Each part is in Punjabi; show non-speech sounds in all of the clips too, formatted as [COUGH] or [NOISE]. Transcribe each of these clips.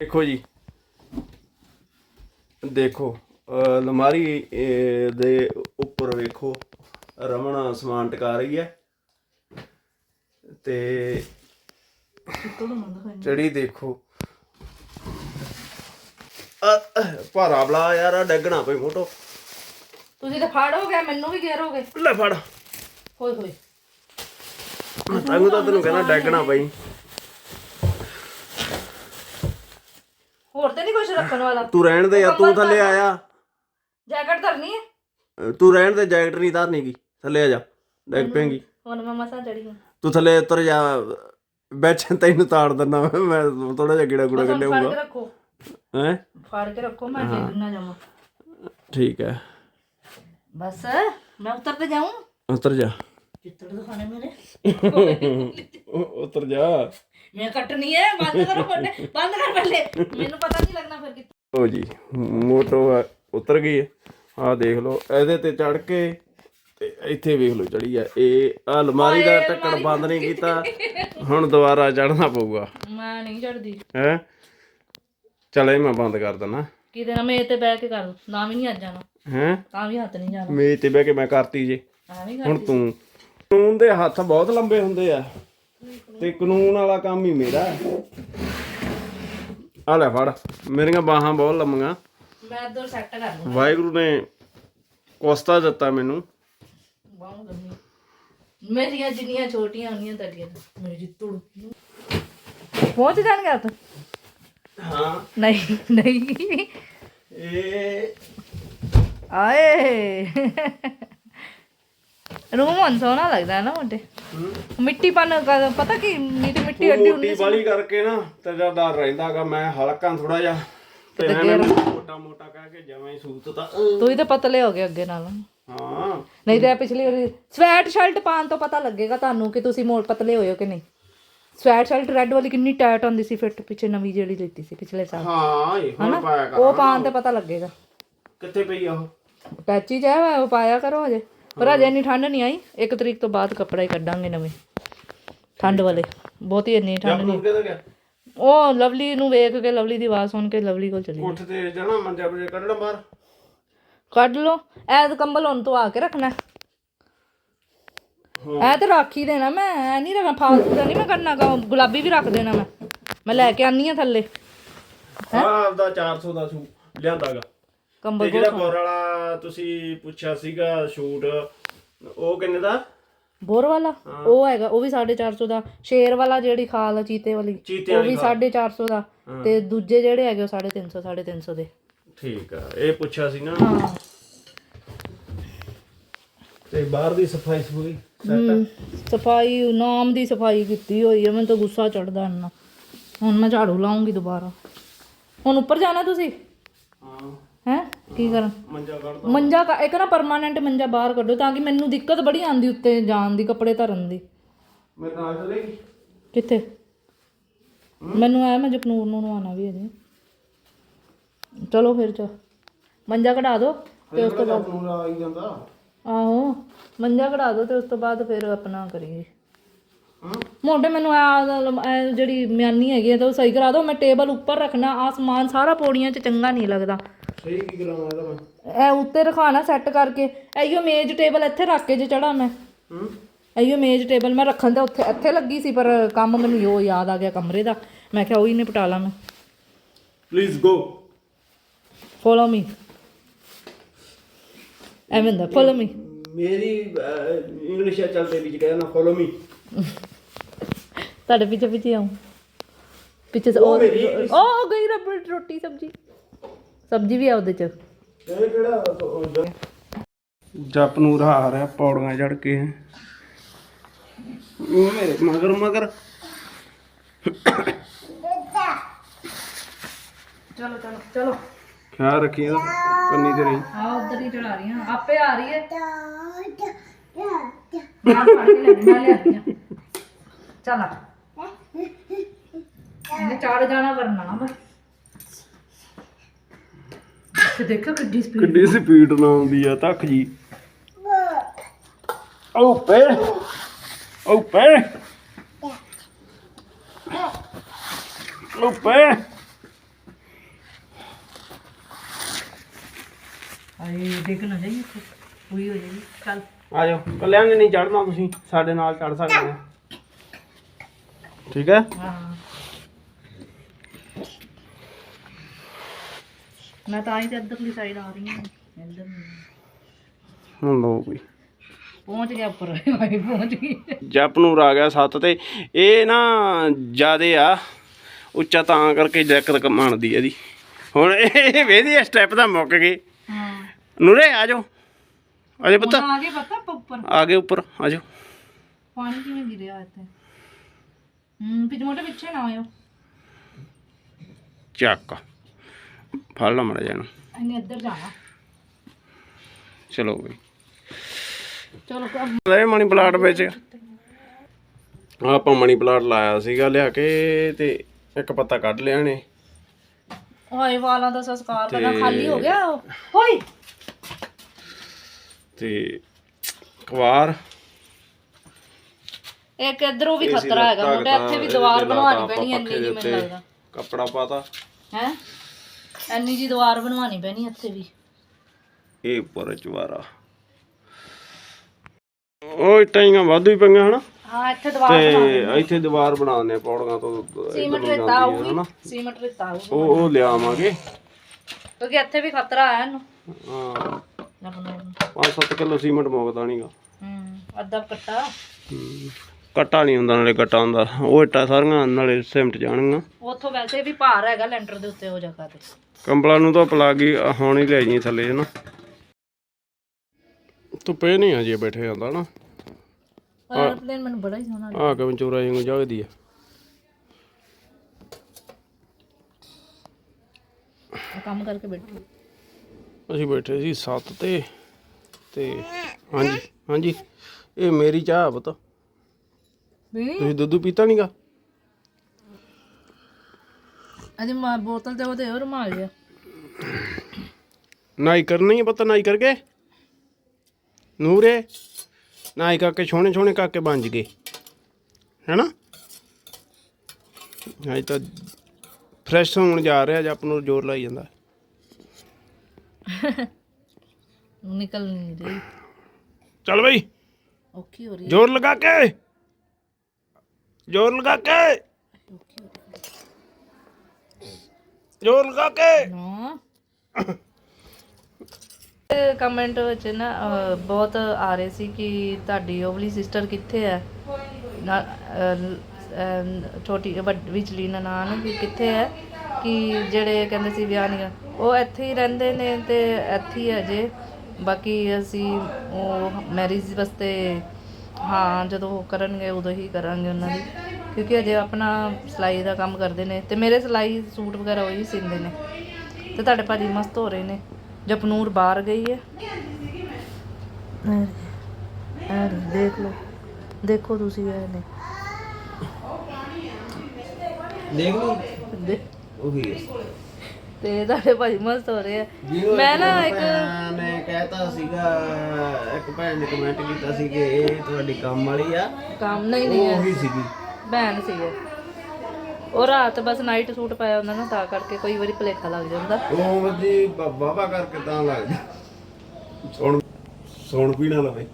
ਦੇਖੋ ਜੀ। ਦੇਖੋ ਅਲਮਾਰੀ ਦੇ ਉੱਪਰ ਵੇਖੋ ਰਮਣ ਸਮਾਨ ਟਿਕਾ ਰਹੀ ਹੈ। ਤੇ ਚੜੀ ਦੇਖੋ ਭਾਰਾ ਬਲਾ ਯਾਰ ਆ ਡੱਗਣਾ ਪਈ ਮੋਟੋ। ਤੁਸੀਂ ਤਾਂ ਫਾੜੋਗੇ ਮੈਨੂੰ ਵੀ ਘੇਰੋਗੇ। ਲੈ ਫੜ। ਹੋਏ ਹੋਏ। ਤੈਨੂੰ ਤਾਂ ਤੈਨੂੰ ਕਹਿੰਦਾ ਡੱਗਣਾ ਪਈ ਹੋਰ ਤੇ ਨਹੀਂ ਕੁਝ ਰੱਖਣ ਵਾਲਾ। ਤੂੰ ਰਹਿਣ ਦੇ ਯਾਰ ਤੂੰ ਥੱਲੇ ਆਇਆ। ਜੈਕਟ ਧਰਨੀ ਹੈ? ਅਹ, ਤੂੰ ਰਹਿਣ ਦੇ ਜੈਕਟ ਨਹੀਂ ਧਰਨੀ ਗੀ ਥੱਲੇ ਆ ਜਾ ਡੱਗ ਪੈਂਗੀ। ਹੁਣ ਮੈਂ ਮਸਾਂ ਚੜੀ ਹਾਂ। ਤੂੰ ਥੱਲੇ ਉਤਰ ਜਾ ਬੈਠ ਤੈਨੂੰ ਤਾੜ ਦਿੰਦਾ ਮੈਂ ਮੈਂ ਥੋੜਾ ਜਿਹਾ ਗਿੜਾ ਗੁੜਾ ਬਸ ਹੁਣ ਫੜ ਕੱਢਿਆਊਗਾ ਕੇ ਰੱਖੋ। ਹੈ? ਫੜ ਕੇ ਰੱਖੋ ਮੈਂ ਡਿੱਗ ਨਾ ਜਾਵਾਂ। ਠੀਕ ਹੈ। ਬਸ ਮੈਂ ਉੱਤਰ ਤੇ ਜਾਊਂ? ਉਤਰ ਜਾ। ਚਿੱਤੜ ਦਿਖਾਣੇ ਮੇਰੇ। [LAUGHS] ਉਤਰ ਜਾ। ਮੈਂ ਕੱਟਣੀ ਹੈ ਬੰਦ ਕਰੋ ਬੰਦੇ ਬੰਦ ਕਰ ਪਹਿਲੇ। ਮੈਨੂੰ ਪਤਾ ਨਹੀਂ ਲੱਗਣਾ ਫਿਰ ਕਿੱਥੇ। ਲੋ ਜੀ ਮੋਟੋ ਆ, ਉਤਰ ਗਈ ਹੈ। ਆ ਦੇਖ ਲਓ ਇਹਦੇ ਤੇ ਚੜ ਕੇ ਤੇ ਇੱਥੇ ਵੇਖ ਲਓ ਚੜੀ ਆ ਇਹ ਆਹ ਅਲਮਾਰੀ ਦਾ ਢੱਕਣ ਬੰਦ ਨਹੀਂ ਕੀਤਾ। ਹੁਣ ਦੁਬਾਰਾ ਚੜਨਾ ਪਊਗਾ। ਮੈਂ ਨਹੀਂ ਚੜਦੀ ਹੈ? ਚਲ ਮੈਂ ਬੰਦ ਕਰ ਦਿੰਦਾ ਕਿਤੇ ਨਾ ਮੈਂ ਤੇ ਬਹਿ ਕੇ ਕਰ ਨਾ ਵੀ ਨਹੀਂ ਅੱਜ ਜਾਣਾ। ਹੈ? ਤਾਂ ਵੀ ਹੱਥ ਨਹੀਂ ਜਾਣਾ। ਮੇਜ਼ ਤੇ ਬਹਿ ਕੇ ਮੈਂ ਕਰਤੀ ਜੇ। ਐਵੇਂ ਹੁਣ ਤੂੰ ਕਾਨੂੰਨ ਦੇ ਹੱਥ ਬਹੁਤ ਲੰਬੇ ਹੁੰਦੇ ਆ। ਤੇ ਕਾਨੂੰਨ ਵਾਲਾ ਕੰਮ ਹੀ ਮੇਰਾ ਹੈ। ਆ ਲੈ ਫੜ ਮੇਰੀਆਂ ਬਾਹਾਂ ਬਹੁਤ ਲੰਮੀਆਂ। ਮੈਂ ਇੱਧਰ ਸੈੱਟ ਕਰ ਲੂੰ ਵਾਹਿਗੁਰੂ ਨੇ ਕੋਸਤਾ ਦਿੱਤਾ ਮੈਨੂੰ। ਬਾਹੂ ਮੇਰੀਆਂ ਜਿੰਨੀਆਂ ਛੋਟੀਆਂ ਹੁੰਦੀਆਂ ਤੁਹਾਡੀਆਂ ਮੇਰੀ ਜਿੱਤੂ ਪਹੁੰਚ ਜਾਣਗੇ ਆਪ ਹਾਂ। ਨਹੀਂ ਨਹੀਂ। ਇਹ ਆਏ। ਰੂਮ ਹੁਣ ਸੋਹਣਾ ਲੱਗਦਾ ਨਾ ਮੋਟੇ ਮਿੱਟੀ ਪਨ ਪਤਾ ਕੀ ਮਿੱਟੀ ਮਿੱਟੀ ਅੱਡੀ ਮੋਟੀ ਵਾਲੀ ਕਰਕੇ ਨਾ ਤੇ ਜਦ ਡਰ ਰਹਿੰਦਾਗਾ ਮੈਂ ਹਲਕਾ ਥੋੜਾ ਜਿਹਾ ਤੇ ਮੈਂ ਮੋਟਾ ਮੋਟਾ ਕਹਿ ਕੇ ਜਮਾਂ ਹੀ ਸੂਤ ਤਾਂ। ਤੂੰ ਹੀ ਤਾਂ ਪਤਲੇ ਹੋ ਗਏ ਅੱਗੇ ਨਾਲ। ਹਾਂ। ਨਹੀਂ ਤੇ ਇਹ ਪਿਛਲੀ ਵਾਰੀ ਸਵੈਟ ਸ਼ਰਟ ਪਾਉਣ ਤੋਂ ਪਤਾ ਲੱਗੇਗਾ ਤੁਹਾਨੂੰ ਕਿ ਤੁਸੀਂ ਮੋੜ ਪਤਲੇ ਹੋਏ ਹੋ ਕਿ ਨਹੀਂ। ਸਵੈਟ ਸ਼ਰਟ ਰੈੱਡ ਵਾਲੀ ਕਿੰਨੀ ਟਾਈਟ ਹੁੰਦੀ ਸੀ ਫਿੱਟ ਪਿੱਛੇ ਨਵੀਂ ਜਿਹੜੀ ਲਿੱਤੀ ਸੀ ਪਿਛਲੇ ਸਾਲ। ਹਾਂ ਇਹ ਹੁਣ ਪਾਇਆ ਕਰ ਉਹ ਪਾਉਣ ਤੇ ਪਤਾ ਲੱਗੇਗਾ। ਕਿੱਥੇ ਪਈ ਆ ਉਹ? ਟੈਚੀ ਹੈ ਉਹ ਪਾਇਆ ਕਰੋ ਹਜੇ। ਪਰ ਹਜੇ ਇੰਨੀ ਠੰਡ ਨਹੀਂ ਆਈ। ਇੱਕ ਤਰੀਕ ਤੋਂ ਬਾਅਦ ਕੱਪੜਾ ਹੀ ਕੱਢਾਂਗੇ ਨਵੇਂ। ਠੰਡ ਵਾਲੇ। ਬਹੁਤੀ ਇੰਨੀ ਠੰਡ ਨਹੀਂ। ਤੂੰ ਕਿਹਦਾ ਗਿਆ। ਉਹ ਲਵਲੀ ਨੂੰ ਵੇਖ ਕੇ ਲਵਲੀ ਦੀ ਆਵਾਜ਼ ਸੁਣ ਕੇ ਲਵਲੀ ਕੋਲ ਚਲੀ। ਉੱਠ ਤੇ ਜਾਣਾ ਮੰਜਾ ਬਜੇ ਕੱਢਣਾ ਬਾਹਰ। ਕੱਢ ਲੋ ਐ ਕੰਬਲ ਹੁਣ ਤੋਂ ਆ ਕੇ ਰੱਖਣਾ। ਐ ਤੇ ਰੱਖ ਹੀ ਦੇਣਾ ਮੈਂ ਐ ਨਹੀਂ ਰੱਖਣਾ ਫਾਲਤੂ ਦਾ ਨਹੀਂ ਮੈਂ ਕਰਨਾ ਗੁਲਾਬੀ ਵੀ ਰੱਖ ਦੇਣਾ ਮੈਂ। ਮੈਂ ਲੈ ਕੇ ਆਨੀ ਆ ਥੱਲੇ। ਆਹ ਆਪਦਾ 400 ਦਾ ਸੂ ਲਿਆਂਦਾਗਾ ਕੰਬਲ ਜਿਹੜਾ ਬੋਰ ਵਾਲਾ ਤੁਸੀਂ ਪੁੱਛਿਆ ਸੀਗਾ ਸ਼ੂਟ ਉਹ ਕਿੰਨੇ ਦਾ? ਬੋਰ ਵਾਲਾ? ਉਹ ਹੈਗਾ ਉਹ ਵੀ 450 ਦਾ। ਸ਼ੇਰ ਵਾਲਾ ਜਿਹੜੀ ਖਾਲ ਆ ਚੀਤੇ ਵਾਲੀ ਚੀਤੇ ਉਹ ਵੀ 450 ਦਾ। ਤੇ ਦੂਜੇ ਜਿਹੜੇ ਹੈਗੇ ਉਹ 350 350 ਦੇ। ਠੀਕ ਆ ਇਹ ਪੁੱਛਿਆ ਸੀ ਨਾ। ਤੇ ਬਾਹਰ ਦੀ ਸਫ਼ਾਈ ਸਫੂਈ ਸਫ਼ਾਈ ਨਾਮ ਦੀ ਸਫ਼ਾਈ ਕੀਤੀ ਹੋਈ ਹੈ ਮੈਨੂੰ ਤਾਂ ਗੁੱਸਾ ਚੜਦਾ ਇੰਨਾ। ਹੁਣ ਮੈਂ ਝਾੜੂ ਲਾਉਂਗੀ ਦੁਬਾਰਾ। ਹੁਣ ਉੱਪਰ ਜਾਣਾ ਤੁਸੀਂ? ਹਾਂ। ਹੈ? ਕੀ ਕਰਾਂ? ਮੰਜਾ ਕੱਢ ਮੰਜਾ ਕ- ਇੱਕ ਨਾ ਪਰਮਾਨੈਂਟ ਮੰਜਾ ਬਾਹਰ ਕੱਢੋ ਤਾਂ ਕਿ ਮੈਨੂੰ ਦਿੱਕਤ ਬੜੀ ਆਂਦੀ ਉੱਤੇ ਜਾਣ ਦੀ ਕੱਪੜੇ ਧਰਨ ਦੀ। ਮੇਰੇ ਨਾਲ ਚਲੇਗੀ ਕਿੱਥੇ? ਮੈਨੂੰ ਆਇਆ ਮੈਂ ਜਪਨੂਰ ਨੂੰ ਨਵਾਉਣਾ ਵੀ ਅਜੇ ਚਲੋ ਫਿਰ ਚ ਮੰਜਾ ਕਢਾ ਦਿਓ ਤੇ ਉਸ ਤੋਂ ਬਾਅਦ ਨੂੰ ਆ ਹੀ ਜਾਂਦਾ? ਆਹੋ ਮੰਜਾ ਕਢਾ ਦਿਓ ਤੇ ਉਸ ਤੋਂ ਬਾਅਦ ਫਿਰ ਆਪਣਾ ਕਰੀਏ। ਮੋਢੇ ਮੈਨੂੰ ਆ ਜਿਹੜੀ ਮਿਆਨੀ ਹੈਗੀ ਆ ਤਾਂ ਉਹ ਸਹੀ ਕਰਾ ਦਿਓ ਮੈਂ ਟੇਬਲ ਉੱਪਰ ਰੱਖਣਾ ਆ ਸਮਾਨ ਸਾਰਾ ਪੌੜੀਆਂ 'ਚ ਚੰਗਾ ਨਹੀਂ ਲੱਗਦਾ। ਸਹੀ ਕੀ ਕਰਾਉਣਾ ਇਹਦਾ ਮੈਂ? ਇਹ ਉੱਤੇ ਰਖਾਣਾ ਸੈੱਟ ਕਰਕੇ। ਐਈਓ ਮੇਜ਼ ਟੇਬਲ ਇੱਥੇ ਰੱਖ ਕੇ ਜੇ ਚੜਾ ਮੈਂ ਹੂੰ? ਐਈਓ ਮੇਜ਼ ਟੇਬਲ ਮੈਂ ਰੱਖਣ ਤੇ ਉੱਥੇ ਇੱਥੇ ਲੱਗੀ ਸੀ ਪਰ ਕੰਮ ਮੈਨੂੰ ਯੋ ਯਾਦ ਆ ਗਿਆ ਕਮਰੇ ਦਾ। ਮੈਂ ਕਿਹਾ ਉਹੀ ਨਿਪਟਾ ਲਾਂ ਮੈਂ। ਪਲੀਜ਼ ਗੋ ਫੋਲੋ ਮੀ ਐਵੇਂ ਦਾ ਫੋਲੋ ਮੀ ਮੇਰੀ ਇੰਗਲਿਸ਼ ਚੱਲ ਤੇ ਵਿੱਚ ਕਹਿੰਦਾ ਫੋਲੋ ਮੀ ਤੁਹਾਡੇ ਪਿੱਛੇ ਪਿੱਛੇ ਆਉਂ ਪਿੱਛੇ ਉਹ ਉਹ ਗਈ ਰਬੜ ਰੋਟੀ ਸਬਜੀ। ਸਬਜੀ ਵੀ ਆ ਉਹਦੇ ਚ। ਇਹ ਕਿਹੜਾ ਜਪ ਨੂੰ ਰਹਾ ਰਿਹਾ ਪੌੜੀਆਂ ਚੜ ਕੇ। ਉਹ ਮੇਰੇ ਮਗਰ ਮਗਰ। ਚਲੋ ਚਲੋ ਚਲੋ। ਖਿਆਲ ਰੱਖੀ ਇਹਦਾ ਕੰਨੀ ਤੇ ਰਹੀ ਆ ਉਧਰ ਹੀ ਚੜਾ ਰਹੀ ਹਾਂ ਆਪੇ ਆ ਰਹੀ ਹੈ ਮੈਂ ਫੜ ਕੇ ਲੈ ਮੈਂ ਲਿਆਦੀ ਹਾਂ ਚੱਲ ਆ। ਇਹਨੇ ਚੜ ਜਾਣਾ ਕਰਨਾ ਨਾ ਬਸ। ਤੇ ਕਿੱਡੀ ਸਪੀਡ ਕਿੰਨੀ ਸਪੀਡ ਆ ਤੱਕ ਜੀ। ਓਪੇ ਓਪੇ ਓਪੇ ਆਏ ਦੇਖ ਨਾ ਜਾਈ ਪੂਰੀ ਹੋ ਜਾਏਗੀ। ਚੱਲ। ਆ ਕੱਲਿਆਂ ਨੇ ਨਹੀਂ ਚੜਨਾ ਤੁਸੀਂ। ਸਾਡੇ ਨਾਲ ਚੜ ਸਕਦੇ ਆ। ਠੀਕ ਹੈ? ਹਾਂ। ਮੈਂ ਤਾਂ ਆਈ ਤੇ ਇੱਧਰਲੀ ਸਾਈਡ ਆ ਰਹੀ ਹਾਂ। ਇੱਧਰ ਨੂੰ। ਹੁਣ ਲੋ ਕੋਈ। ਪਹੁੰਚ ਗਿਆ ਉੱਪਰ ਹਾਏ ਪਹੁੰਚ ਗਈ। ਜਪਨੂਰ ਆ ਗਿਆ ਸੱਤ ਤੇ। ਇਹ ਨਾ ਜਿਆਦੇ ਆ ਉੱਚਾ ਤਾਂ ਕਰਕੇ ਦਿੱਕਤ ਕਮਾਣਦੀ ਇਹਦੀ। ਹੁਣ ਇਹ ਵੇਦੀ ਸਟੈਪ ਦਾ ਮੁੱਕ ਗਏ ਹਾਂ। ਨੂਰੇ ਆ ਜਾਓ। ਜਾਓ ਪੁੱਤ। ਆ ਗਏ ਪਤਾ ਪ- ਉੱਪਰ। ਆ ਗਏ ਉੱਪਰ ਆ ਜਾਓ। ਪਾਣੀ ਕਿਵੇਂ ਗਿਰਿਆ ਇੱਥੇ? ਹੂੰ ਪਿੱਛੇ ਮੋਟੇ ਪਿੱਛੇ ਨਾ ਆਇਓ। ਚੱਕ। ਫੜ ਲਾ ਮੜਾ ਜਾਣਾ ਇਹਨੇ। ਇੱਧਰ ਜਾਣਾ। ਚਲੋ ਬਈ ਚਲੋ ਲੈ ਮਣੀ ਪਲਾਟ ਵਿੱਚ। ਆਪਾਂ ਮਣੀ ਪਲਾਟ ਲਾਇਆ ਸੀਗਾ ਲਿਆ ਕੇ ਤੇ ਇੱਕ ਪੱਤਾ ਕੱਢ ਲਿਆ ਨੇ ਓਏ ਵਾਲਾਂ ਦਾ ਸੰਸਕਾਰ ਕਰਨਾ ਖਾਲੀ ਹੋ ਗਿਆ ਉਹ। ਹੋਈ ਤੇ ਕਵਾਰ। ਇੱਕ ਇਧਰੋਂ ਵੀ ਖਤਰਾ ਹੈਗਾ ਮੋਟੇ ਇੱਥੇ ਵੀ ਦੀਵਾਰ ਬਣਵਾਉਣੀ ਪੈਣੀ ਇੰਨੀ ਜੀ ਮੈਨੂੰ ਲੱਗਦਾ। ਕੱਪੜਾ ਪਾਤਾ। ਹੈ? ਇੰਨੀ ਜੀ ਦੀਵਾਰ ਬਣਵਾਉਣੀ ਪੈਣੀ ਇੱਥੇ ਵੀ। ਇਹ ਉੱਪਰ ਚਵਾਰਾ ਉਹ ਟਾਈਆਂ ਵਾਧੂ ਹੀ ਪਈਆਂ ਹਨਾ। ਹਾਂ ਇੱਥੇ ਦੀਵਾਰ ਤੇ ਇੱਥੇ ਦੀਵਾਰ ਬਣਾਉਂਦੇ ਆ ਪੌੜੀਆਂ ਤੋਂ ਸੀਮਟ ਇੱਧਰੋਂ ਰੇਤਾ ਜਾਂਦੀ ਆਊਗੀ ਸੀਮਟ ਰੇਤਾ ਆਊਗੀ। ਉਹ ਉਹ ਲਿਆਵਾਂਗੇ। ਕਿਉਂਕਿ ਇੱਥੇ ਵੀ ਖਤਰਾ ਹੈ ਇਹਨੂੰ। ਹਾਂ। ਲੱਗਣਾ ਇਹਨੂੰ। 5-7 ਕਿਲੋ ਸੀਮਟ ਮੁੱਕਦਾ ਨਹੀਂਗਾ ਹੂੰ ਅੱਧਾ ਕੱਟਾ। ਕੱਟਾ ਨਹੀਂ ਹੁੰਦਾ ਨਾਲੇ ਕੱਟਾ ਹੁੰਦਾ। ਉਹ ਇੱਟਾਂ ਸਾਰੀਆਂ ਨਾਲੇ ਸਿਮਟ ਜਾਣਗੀਆਂ। ਉੱਥੋਂ ਵੈਸੇ ਵੀ ਭਾਰ ਹੈਗਾ ਲੈਂਟਰ ਦੇ ਉੱਤੇ ਉਹ ਜਗ੍ਹਾ ਤੇ। ਕੰਬਲਾਂ ਨੂੰ ਤਾਂ ਪਲਾ ਗਈ ਹੁਣ ਹੀ ਲੈ ਜੀ ਥੱਲੇ ਨਾ ਧੁੱਪੇ ਨਹੀਂ ਹਜੇ ਬੈਠੇ ਜਾਂਦਾ ਨਾ ਐਰਪਲੇਨ ਮੈਨੂੰ ਬੜਾ ਹੀ ਸੋਹਣਾ ਆ ਕਿਵੇਂ ਚੋਰਾ ਜਿਹਾ ਜਗਦੀ ਆ। ਕੰਮ ਕਰਕੇ ਬੈਠੀ ਅਸੀਂ ਬੈਠੇ ਸੀ ਸੱਤ ਤੇ ਤੇ ਹਾਂਜੀ ਹਾਂਜੀ। ਇਹ ਮੇਰੀ ਚਾਹ ਪੁੱਤ। ਵੀ? ਤੁਸੀਂ ਦੁੱਧ ਪੀਤਾ ਨਹੀਂਗਾ ਬੋਤਲ ਤੇ ਉਹਦੇ ਹੋਰ ਰੁਮਾਲ ਜਿਹਾ ਨਾਈ ਕਰਨੀ ਹੈ ਪਤਾ ਨਾਈ ਕਰਕੇ। ਨੂਰੇ ਨਾਈ ਕਰਕੇ ਛੋਣੇ ਛੋਣੇ ਕਰਕੇ ਬਣ ਗਏ ਹੈਨਾ? ਅੱਜ ਤਾਂ ਫਰੈਸ਼ ਹੋਣ ਜਾ ਰਿਹਾ ਜਪ ਨੂੰ ਜ਼ੋਰ ਲਾਈ ਜਾਂਦਾ। ਨਿਕਲ ਨਹੀਂ ਰਹੀ। ਚੱਲ ਬਈ। ਔਖੀ ਹੋ ਰਹੀ ਜ਼ੋਰ ਲਗਾ ਕੇ। ਜ਼ੋਰ ਲਗਾ ਕੇ। ਕੇ। ਨਾ ਕਮੈਂਟ ਵਿੱਚ ਨਾ ਅਹ, ਬਹੁਤ ਆ ਰਹੇ ਸੀ ਕਿ ਤੁਹਾਡੀ ਓਵਲੀ ਸਿਸਟਰ ਕਿੱਥੇ ਹੈ? ਨਾ- ਅਹ, ਅਹ, ਛੋਟੀ ਵੱਡ- ਵਿਚਲੀ ਨਨਾਣ ਵੀ ਕਿੱਥੇ ਹੈ? ਕਿ ਜਿਹੜੇ ਕਹਿੰਦੇ ਸੀ ਵਿਆਹ ਨਹੀਂ ਕਰ- ਉਹ ਇੱਥੇ ਹੀ ਰਹਿੰਦੇ ਨੇ ਤੇ ਇੱਥੇ ਹੀ ਅਜੇ ਬਾਕੀ ਅਸੀਂ ਉਹ ਮੈਰਿਜ ਵਾਸਤੇ ਹਾਂ ਜਦੋਂ ਉਹ ਕਰਨਗੇ ਉਦੋਂ ਹੀ ਕਰਾਂਗੇ ਉਹਨਾਂ ਦੀ। ਕਿਉਂਕਿ ਅਜੇ ਆਪਣਾ ਸਿਲਾਈ ਦਾ ਕੰਮ ਕਰਦੇ ਨੇ ਤੇ ਮੇਰੇ ਸਿਲਾਈ ਸੂਟ ਵਗੈਰਾ ਉਹੀ ਸਿੰਦੇ ਨੇ। ਤੇ ਤੁਹਾਡੇ ਭਾਜੀ ਮਸਤ ਹੋ ਰਹੇ ਨੇ। ਜਪਨੂਰ ਬਾਹਰ ਗਈ ਹੈ। ਦੇਖ ਲਓ। ਦੇਖੋ ਤੁਸੀਂ ਇਹ ਨੇ। ਦੇਖ ਲਈ? ਦੇ- ਉਹੀ ਤੇ ਤੁਹਾਡੇ ਭਾਜੀ ਮਸਤ ਹੋ ਰਹੇ ਆ। ਮੈਂ ਨਾ ਇੱਕ ਨੇ ਕਹਿਤਾ ਸੀਗਾ ਇੱਕ ਭੈਣ ਨੇ ਕਮੈਂਟ ਕੀਤਾ ਸੀ ਕਿ ਇਹ ਤੁਹਾਡੀ ਕੰਮ ਵਾਲੀ ਆ। ਕੰਮ ਨਹੀਂ ਨਹੀਂ ਉਹੀ ਸੀਗੀ। ਭੈਣ ਸੀਗੇ ਉਹ ਰਾਤ ਬਸ ਨਾਈਟ ਸੂਟ ਪਾਇਆ ਹੁੰਦਾ ਨਾ ਤਾਂ ਕਰਕੇ ਕੋਈ ਵਾਰੀ ਭੁਲੇਖਾ ਲੱਗ ਜਾਂਦਾ। ਉਹ ਮੱਦੀ ਬਾਬਾ ਕਰਕੇ ਤਾਂ ਲੱਗਦਾ। ਸੁਣ ਸੁਣ ਨਾ ਲਵੇ।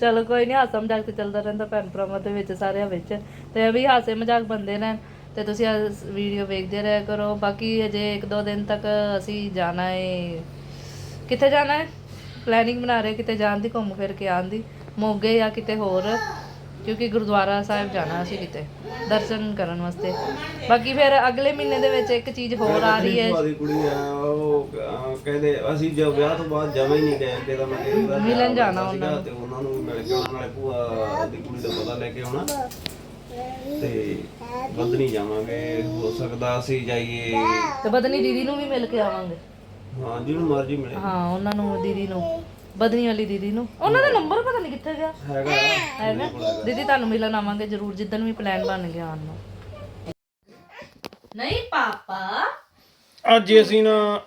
ਚਲੋ ਕੋਈ ਨਹੀਂ ਹਾਸਾ ਮਜ਼ਾਕ ਤੇ ਚੱਲਦਾ ਰਹਿੰਦਾ ਭੈਣ ਭਰਾਵਾਂ ਦੇ ਵਿੱਚ ਸਾਰਿਆਂ ਵਿੱਚ। ਤੇ ਵੀ ਹਾਸੇ ਮਜ਼ਾਕ ਬੰਦੇ ਨੇ। ਤੇ ਤੁਸੀਂ ਵੀਡੀਓ ਵੇਖਦੇ ਰਹਿਆ ਕਰੋ। ਬਾਕੀ ਅਜੇ ਇੱਕ ਦੋ ਦਿਨ ਤੱਕ ਅਸੀਂ ਜਾਣਾ ਹੈ ਕਿੱਥੇ ਜਾਣਾ ਹੈ ਪਲੈਨਿੰਗ ਬਣਾ ਰਹੇ ਕਿਤੇ ਜਾਣ ਦੀ ਘੁੰਮ ਫਿਰ ਕੇ ਆਉਣ ਦੀ? ਮੋਗੇ ਜਾਂ ਕਿਤੇ ਹੋਰ? ਕਿਉਂਕਿ ਗੁਰਦੁਆਰਾ ਸਾਹਿਬ ਜਾਣਾ ਅਸੀਂ ਕਿਤੇ ਦਰਸ਼ਨ ਕਰਨ ਵਾਸਤੇ। ਬਾਕੀ ਫਿਰ ਅਗਲੇ ਮਹੀਨੇ ਦੇ ਵਿੱਚ ਇੱਕ ਚੀਜ਼ ਹੋਰ ਆ ਰਹੀ ਹੈ। ਦੀ ਕੁੜੀ ਆ ਉਹ ਅਹ, ਕਹਿੰਦੇ ਅਸੀਂ ਜਦ ਵਿਆਹ ਤੋਂ ਬਾਅਦ ਜਮਾ ਹੀ ਨਹੀਂ ਗਏ ਅੱਗੇ ਤਾਂ ਮੈਂ ਕਿਹਾ ਮਿਲਣ ਜਾਣਾ ਉਹਨਾਂ ਤੇ ਉਹਨਾਂ ਨੂੰ ਵੀ ਮਿਲ ਕੇ ਆਉਣਾ ਨਾਲੇ ਭੂਆ ਦੀ ਕੁੜੀ ਦਾ ਪਤਾ ਲੈ ਕੇ ਆਉਣਾ। ਤੇ ਵੱਧ ਨਹੀਂ ਜਾਵਾਂਗੇ ਹੋ ਸਕਦਾ ਅਸੀਂ ਜਾਈਏ। ਤੇ ਬਦਨੀ ਦੀਦੀ ਨੂੰ ਵੀ ਮਿਲ ਕੇ ਆਵਾਂਗੇ। ਹਾਂ ਜਿਹਨੂੰ ਮਰਜ਼ੀ ਮਿਲੇ। ਹਾਂ ਉਹਨਾਂ ਨੂੰ ਦੀਦੀ ਨੂੰ। ਬਦਨੀ ਵਾਲੀ ਦੀਦੀ ਨੂੰ। ਉਹਨਾਂ ਦਾ ਨੰਬਰ ਪਤਾ ਨਹੀਂ ਕਿੱਥੇ ਗਿਆ। ਹੈਗਾ। ਹੈਗਾ। ਦੀਦੀ ਤੁਹਾਨੂੰ ਮਿਲਣ ਆਵਾਂਗੇ ਜ਼ਰੂਰ ਜਿੱਦਣ ਵੀ ਪਲਾਨ ਬਣ ਗਿਆ ਆਉਣ ਨੂੰ। ਨਹੀਂ ਪਾਪਾ। ਅੱਜ ਅਸੀਂ ਨਾ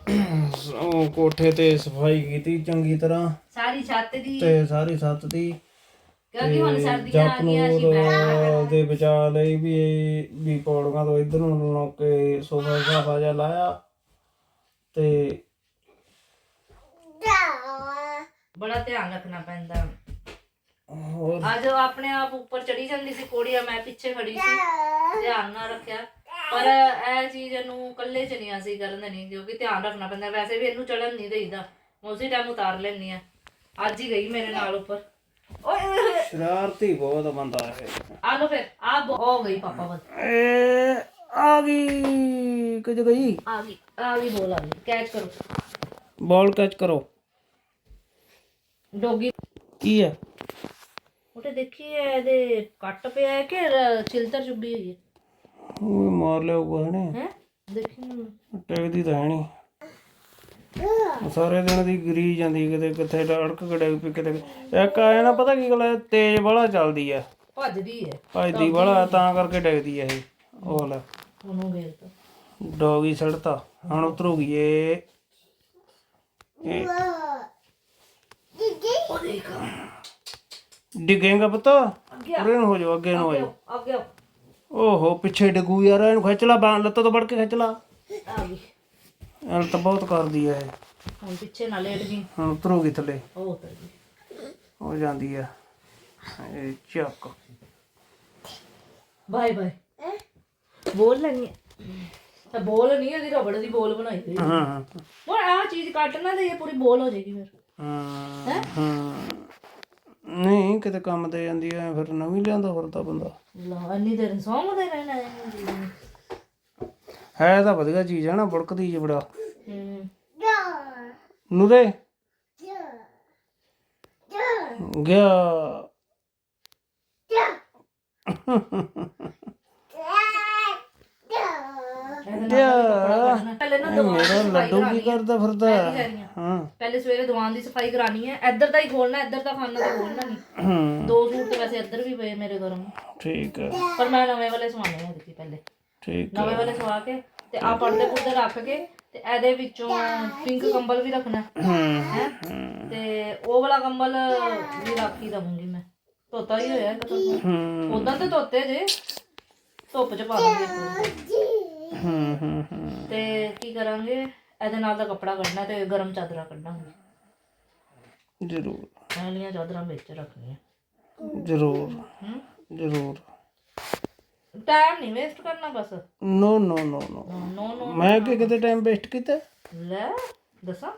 ਉਹ ਕੋਠੇ ਤੇ ਸਫ਼ਾਈ ਕੀਤੀ ਚੰਗੀ ਤਰ੍ਹਾਂ। ਸਾਰੀ ਛੱਤ ਦੀ। ਤੇ ਸਾਰੀ ਛੱਤ ਦੀ। ਕਿਉਂਕਿ ਹੁਣ ਸਰਦੀਆਂ ਆ ਗਈਆਂ ਸੀ ਜਪਨੂਰ ਦੇ ਬਚਾ ਲਈ ਵੀ ਵੀ ਪੌੜੀਆਂ ਤੋਂ ਇਧਰ ਨੂੰ ਲੋਕ ਸੋਫਾ ਸਾਫਾ ਜਿਹਾ ਲਾਇਆ। ਤੇ ਬੜਾ ਧਿਆਨ ਰੱਖਣਾ ਪੈਂਦਾ। ਹੋਰ? ਅੱਜ ਉਹ ਆਪਣੇ ਆਪ ਉੱਪਰ ਚੜੀ ਜਾਂਦੀ ਸੀ ਕੋੜੀਆ ਮੈਂ ਪਿੱਛੇ ਖੜੀ ਸੀ। ਧਿਆਨ ਨਾਲ ਰੱਖਿਆ। ਪਰ ਇਹ ਚੀਜ਼ ਇਹਨੂੰ ਕੱਲੇ ਚ ਨਹੀਂ ਅਸੀਂ ਕਰਨ ਦੇਣੀ ਕਿਉਂਕਿ ਧਿਆਨ ਰੱਖਣਾ ਪੈਂਦਾ। ਵੈਸੇ ਵੀ ਇਹਨੂੰ ਚੜਨ ਨਹੀਂ ਦੇਈਦਾ। ਮੈਂ ਉਸੇ ਟਾਈਮ ਉਤਾਰ ਲੈਣੀ ਆ ਅੱਜ ਹੀ ਗਈ ਮੇਰੇ ਨਾਲ ਉੱਪਰ। ਓਏ ਸ਼ਰਾਰਤੀ ਬਹੁਤ ਬੰਦਾ ਹੈ ਆ ਲੋ ਫਿਰ ਆ ਹੋ ਗਈ ਪਾਪਾ ਬਸ ਏ ਆ ਗਈ। ਕਿਜ ਗਈ? ਆ ਗਈ ਆ ਗਈ ਬੋਲ ਆ ਗਈ। ਕੈਚ ਕਰੋ। ਬਾਲ ਕੈਚ ਕਰੋ। ਡੋਗੀ। ਕੀ ਹੈ ਉਹਤੇ ਦੇਖੀ ਹੈ ਇਹਦੇ ਕੱਟ ਪਿਆ ਹੈ ਕਿ ਰ- ਚਿਲਤਰ ਚੁੱਭੀ ਹੋਈ ਉਹ ਮਾਰ ਲਿਆ ਉਹ ਨੇ ਹੈ? ਹੈ ਦੇਖੀ ਨਾ। ਟੈਗਦੀ ਤਾਂ ਹੈ ਨਹੀਂ ਸਾਰੇ ਦਿਨ ਦੀ ਗਰੀ ਜਾਂਦੀ ਕਿਤੇ ਕਿੱਥੇ ਅੜਕ ਪਈ ਕਿਤੇ। ਇੱਕ ਆਇਆ ਨਾ ਪਤਾ ਕੀ ਗੱਲ ਹੈ ਤੇਜ਼ ਬੜਾ ਚੱਲਦੀ ਹੈ ਭੱਜਦੀ ਹੈ ਭੱਜਦੀ ਬੜਾ ਤਾਂ ਕਰਕੇ ਡੈਗਦੀ ਹੈ ਇਹ। ਉਹ ਲੈ। ਉਹਨੂੰ ਤਾ। ਡੌਗੀ ਸੜਤਾ। ਹੁਣ ਉਤਰੂਗੀ ਇਹ ਡਿੱਗੇਗਾ ਪਤਾ? ਉਰੇ ਨੂੰ ਹੋ ਜਾ ਅੱਗੇ ਨੂੰ ਹੋ ਜਾ ਅੱਗੇ ਆ ਓਹੋ ਪਿੱਛੇ ਡਿੱਗੂ ਯਾਰ ਇਹਨੂੰ ਖਿੱਚ ਲਾ ਬਾਂਹ ਲੱਤਾਂ ਤੋਂ ਵੜ ਕੇ ਖਿੱਚ ਲਾ। ਆ ਗਈ। ਇਹ ਤਾਂ ਬਹੁਤ ਕਰਦੀ ਹੈ ਇਹ। ਹੁਣ ਪਿੱਛੇ ਨਾ ਲੇਟ ਗਈ ਹੁਣ ਉਤਰੂਗੀ ਥੱਲੇ। ਉਹ ਉਤਰ ਗਈ। ਹੋ ਜਾਂਦੀ ਹੈ ਇਹ ਚੱਕ। Bye bye. ਬੋਲ ਲੈਣੀ ਤਾਂ ਬੋਲ ਨਹੀਂ ਇਹਦੀ ਰਬੜ ਦੀ ਬੋਲ ਬਣਾਈ ਹੋਈ ਹਾਂ ਹਾਂ ਹੁਣ ਆਹ ਚੀਜ਼ ਕੱਟਣਾ ਤੇ ਇਹ ਪੂਰੀ ਬੋਲ ਹੋ ਜਾਏਗੀ ਫਿਰ। ਹਾਂ ਹਾਂ? ਨਹੀਂ ਕਿਤੇ ਕੰਮ ਤੇ ਜਾਂਦੀ ਐ ਫਿਰ ਨਵੀਂ ਲਿਆਂਦਾ ਫਿਰਦਾ ਬੰਦਾ। ਲਾ ਇੰਨੀ ਦੇਰ ਸੌਂਦੇ ਰਹਿਣਾ ਹੈ ਹੈ ਤਾਂ ਵਧੀਆ ਚੀਜ਼ ਹੈ ਨਾ ਬੁੜਕਦੀ ਜੀ ਬੜਾ ਹੂੰ। ਨੂਰੇ? ਗਿਆ। [LAUGHS] ਪਹਿਲੇ ਨਾ ਦਵਾਨ ਮੇਰਾ ਦੀ ਸਫ਼ਾਈ ਲੱਡੂ ਕੀ ਕਰਾਣੀ ਹੈ ਕਰਦਾ ਫਿਰਦਾ? ਮੈਂ ਕੀ ਕਹਿ ਰਹੀ ਹਾਂ? ਹਾਂ। ਪਹਿਲੇ ਸਵੇਰੇ ਦੀਵਾਨ ਦੀ ਸਫ਼ਾਈ ਕਰਾਣੀ ਹੈ ਇੱਧਰ ਦਾ ਹੀ ਖੋਲਣਾ ਇੱਧਰ ਦਾ ਖਾਣਾ ਤੇ ਖੋਲਣਾ ਨਹੀਂ। ਹੂੰ, ਦੋ ਸੂਟ ਤੇ ਵੈਸੇ ਇੱਧਰ ਵੀ ਪਏ ਮੇਰੇ ਗਰਮ ਠੀਕ ਹੈ ਪਰ ਮੈਂ ਨਵੇਂ ਵਾਲੇ ਸਵਾਣੇ ਆ ਦਿੱਤੀ ਪਹਿਲੇ। ਠੀਕ ਨਵੇਂ ਵਾਲੇ ਸਵਾ ਕੇ ਤੇ ਆ ਪਰਦੇ ਪੁਰਦੇ ਰੱਖ ਕੇ ਤੇ ਇਹਦੇ ਵਿੱਚੋਂ ਪਿੰਕ ਕੰਬਲ ਵੀ ਰੱਖਣਾ। ਹੈ। ਤੇ ਉਹ ਵਾਲਾ ਕੰਬਲ ਵੀ ਰੱਖ ਹੀ ਦਵਾਂਗੀ ਮੈਂ। ਧੋਤਾ ਹੀ ਹੋਇਆ ਕਦੋਂ ਉਦਾਂ ਤੇ ਧੋਤੇ ਜੇ। ਧੁੱਪ ਚ ਪਾ ਦਾਂਗੇ। ਹੂੰ ਹੂੰ ਹੂੰ ਤੇ ਕੀ ਕਰਾਂਗੇ? ਇਹਦੇ ਨਾਲ ਦਾ ਕੱਪੜਾ ਕੱਢਣਾ ਤੇ ਗਰਮ ਚਾਦਰਾਂ ਕੱਢਾਂਗੇ ਜ਼ਰੂਰ। ਪਹਿਲੀਆਂ ਚਾਦਰਾਂ ਵਿੱਚ ਰੱਖਣੀਆਂ। ਜ਼ਰੂਰ। ਹੂੰ? ਜ਼ਰੂਰ। ਟਾਈਮ ਨਹੀਂ ਵੇਸਟ ਕਰਨਾ ਬਸ। ਨੋ ਨੋ ਨੋ ਨੋ ਨੋ ਨੋ ਮੈਂ ਕਿ ਕਿਤੇ ਟਾਈਮ ਵੇਸਟ ਕੀਤਾ? ਲੈ ਦੱਸਾਂ?